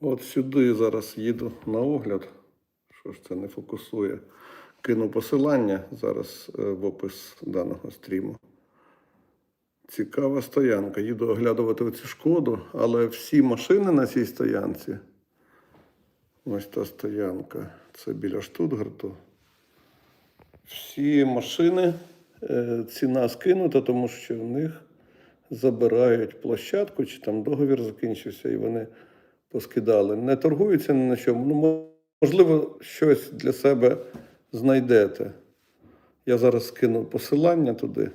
От сюди зараз їду на огляд. Що ж це не фокусує? Кину посилання зараз е, в опис даного стріму. Цікава стоянка. Їду оглядувати цю шкоду, але всі машини на цій стоянці. Ось та стоянка. Це біля Штутгарту. Всі машини е, ціна скинута, тому що в них забирають площадку, чи там договір закінчився, і вони поскидали. Не торгуються ні на чому. Ну, можливо, щось для себе знайдете. Я зараз скину посилання туди,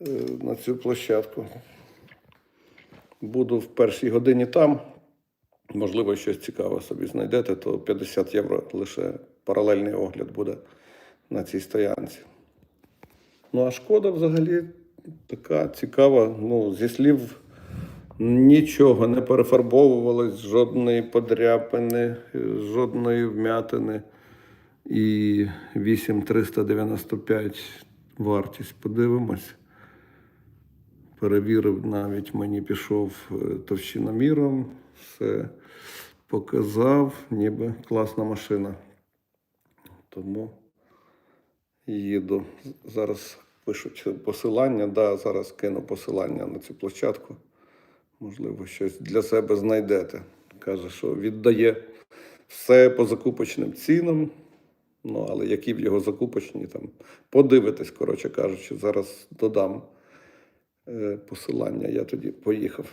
е, на цю площадку. Буду в першій годині там. Можливо, щось цікаве собі знайдете, то 50 євро лише паралельний огляд буде на цій стоянці. Ну, а шкода взагалі така цікава. Ну, зі слів, нічого не перефарбовувалось, жодної подряпини, жодної вмятини. І 8395 вартість. Подивимось. Перевірив навіть мені пішов е, товщиноміром, все показав, ніби класна машина. Тому їду. Зараз пишуть посилання. Да, зараз кину посилання на цю площадку. Можливо, щось для себе знайдете. Каже, що віддає все по закупочним цінам. Ну, але які в його закупочні там подивитись, коротше кажучи, зараз додам е, посилання. Я тоді поїхав.